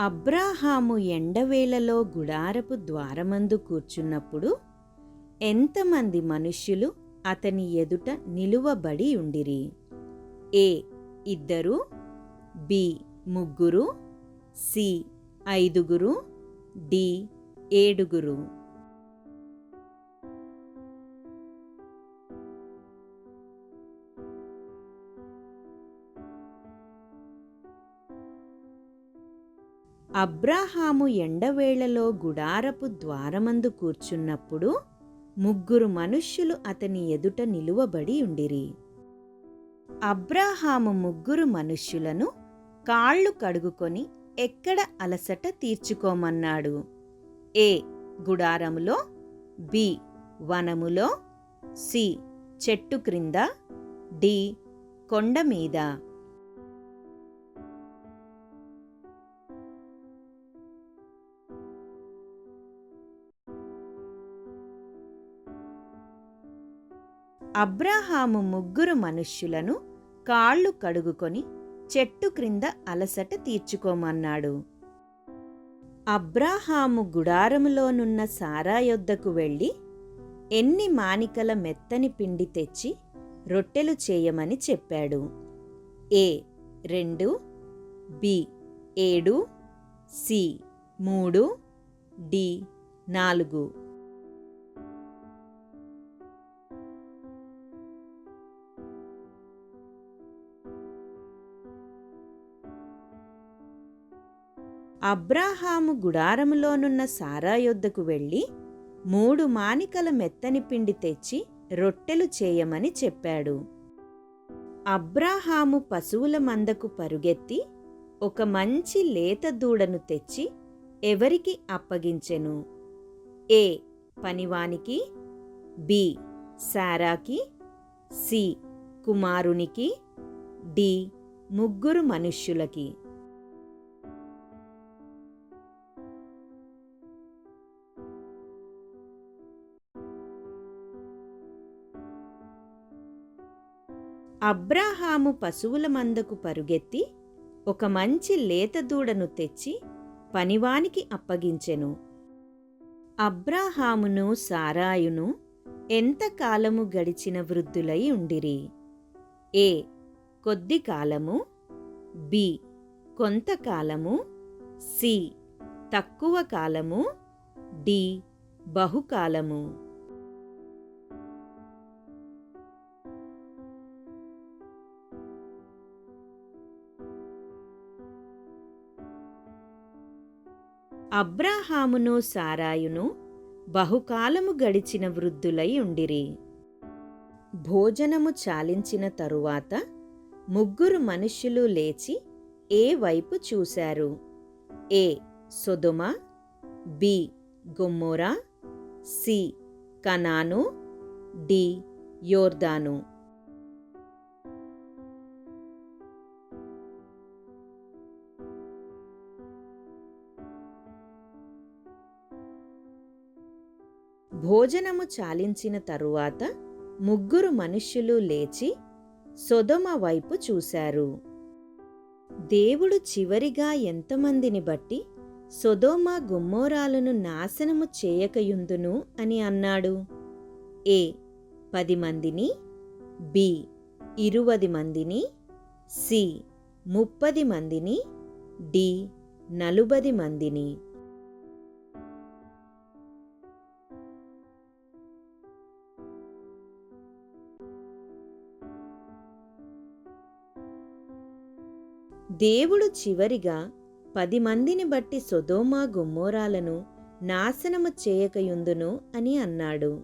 అబ్రాహాము ఎండవేళలో గుడారపు ద్వారమందు కూర్చున్నప్పుడు ఎంతమంది మనుష్యులు అతని ఎదుట నిలువబడి ఉండిరి? ఏ. ఇద్దరు బి. ముగ్గురు సి. ఐదుగురు డి. ఏడుగురు. అబ్రాహాము ఎండవేళలో గుడారపు ద్వారమందు కూర్చున్నప్పుడు ముగ్గురు మనుష్యులు అతని ఎదుట నిలువబడి ఉండిరి. అబ్రాహాము ముగ్గురు మనుష్యులను కాళ్ళు కడుగుకొని ఎక్కడ అలసట తీర్చుకోమన్నాడు. ఏ. గుడారములో బి. వనములో సి. చెట్టు క్రింద డి. కొండ మీద. అబ్రాహాము ముగ్గురు మనుష్యులను కాళ్ళు కడుగుకొని చెట్టు క్రింద అలసట తీర్చుకోమన్నాడు. అబ్రాహాము గుడారములోనున్న సారా యొద్దకు వెళ్ళి ఎన్ని మానికల మెత్తని పిండి తెచ్చి రొట్టెలు చేయమని చెప్పాడు. ఏ రెండు బి ఏడు సి మూడు డి నాలుగు. అబ్రాహాము గుడారములోనున్న సారా యొద్దకు వెళ్ళి మూడు మానికల మెత్తని పిండి తెచ్చి రొట్టెలు చేయమని చెప్పాడు. అబ్రాహాము పశువుల మందకు పరుగెత్తి ఒక మంచి లేత దూడను తెచ్చి ఎవరికి అప్పగించెను? ఏ. పనివానికి బి. సారాకి సి. కుమారునికి డి. ముగ్గురు మనుష్యులకి. అబ్రాహాము పశువుల మందకు పరుగెత్తి ఒక మంచి లేత దూడను తెచ్చి పనివానికి అప్పగించెను. అబ్రాహామును సారాయును ఎంతకాలము గడిచిన వృద్ధులై ఉండిరి? ఏ కొద్ది కాలము? బి కొంతకాలము సి తక్కువ కాలము? డి బహుకాలము? అబ్రాహామును సారాయును బహుకాలము గడిచిన వృద్ధులై ఉండిరి. భోజనము చాలించిన తరువాత ముగ్గురు మనుష్యులు లేచి ఏ వైపు చూశారు? ఏ. సుధుమ బి. గొమ్మోరా సి. కనాను డి. యోర్దాను. భోజనము చాలించిన తరువాత ముగ్గురు మనుష్యులు లేచి సొదొమ వైపు చూశారు. దేవుడు చివరిగా ఎంతమందిని బట్టి సొదోమ గుమ్మోరాలను నాశనము చేయకయుందును అని అన్నాడు. ఏ పది మందిని బి ఇరువది మందిని సి ముప్పది మందిని డి నలుబది మందిని. దేవుడు చివరిగా పది మందిని బట్టి సొదోమా గుమ్మోరాలను నాశనము చేయకయుందును అని అన్నాడు.